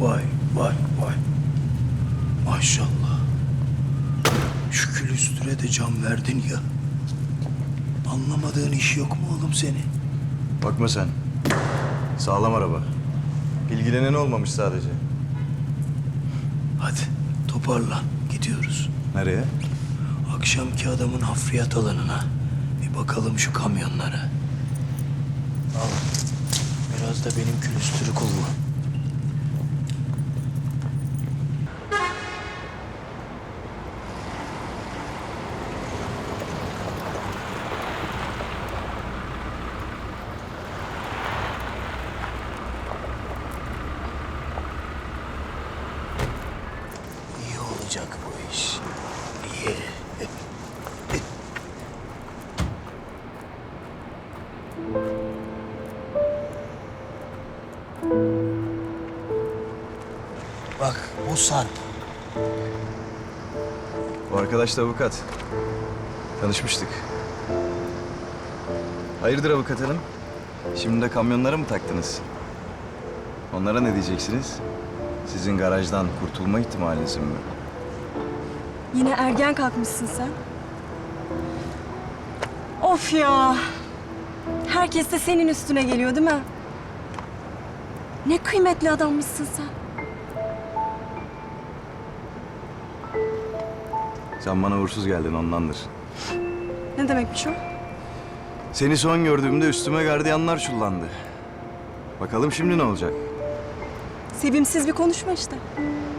Vay vay vay. Maşallah. Şu külüstüre de cam verdin ya. Anlamadığın iş yok mu oğlum senin? Bakma sen. Sağlam araba. İlgilenen olmamış sadece. Hadi toparlan. Gidiyoruz. Nereye? Akşamki adamın hafriyat alanına. Bir bakalım şu kamyonlara. Al. Biraz da benim külüstürü kullan. Bak bu Sarp. Bu arkadaş da avukat. Tanışmıştık. Hayırdır avukat hanım? Şimdi de kamyonlara mı taktınız? Onlara ne diyeceksiniz? Sizin garajdan kurtulma ihtimaliniz mi? Yine ergen kalkmışsın sen. Of ya. Herkes de senin üstüne geliyor değil mi? Ne kıymetli adammışsın sen. Sen bana uğursuz geldin ondandır. Ne demekmiş o? Seni son gördüğümde üstüme gardiyanlar çullandı. Bakalım şimdi ne olacak? Sevimsiz bir konuşma işte.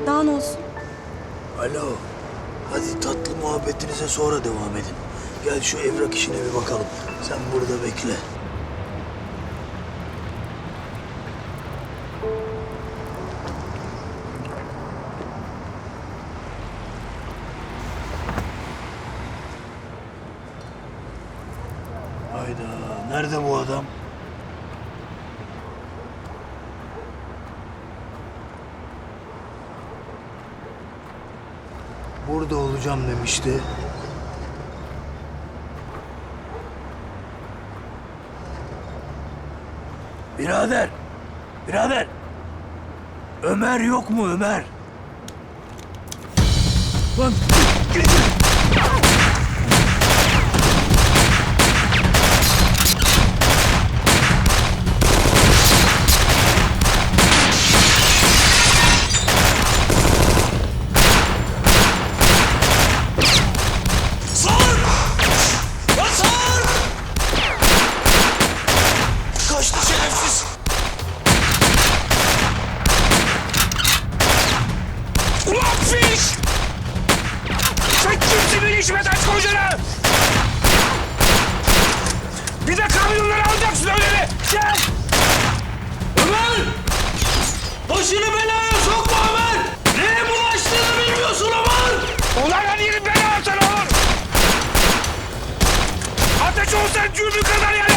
Daha ne olsun? Alo. Hadi tatlı muhabbetinize sonra devam edin. Gel şu evrak işine bir bakalım. Sen burada bekle. Hayda. Nerede bu adam? Burada olacağım demişti. Birader. Birader. Ömer yok mu Ömer? Lan. Kaçtı Sen kimsin işime taş koyacaksın? Bir de kamyonları alacaksın öyle mi? Gel! Ömer! Başını belaya sokma Ömer! Neye bulaştığını bilmiyorsun Ömer! Ulan her yerin bela atan olur! Ateş olsan cümbü kadar yer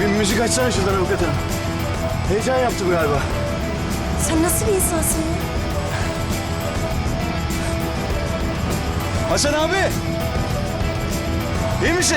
Bir müzik açsana şuradan avukat hanım. Heyecan yaptım galiba. Sen nasıl bir insansın ya? Hasan abi! İyi misin?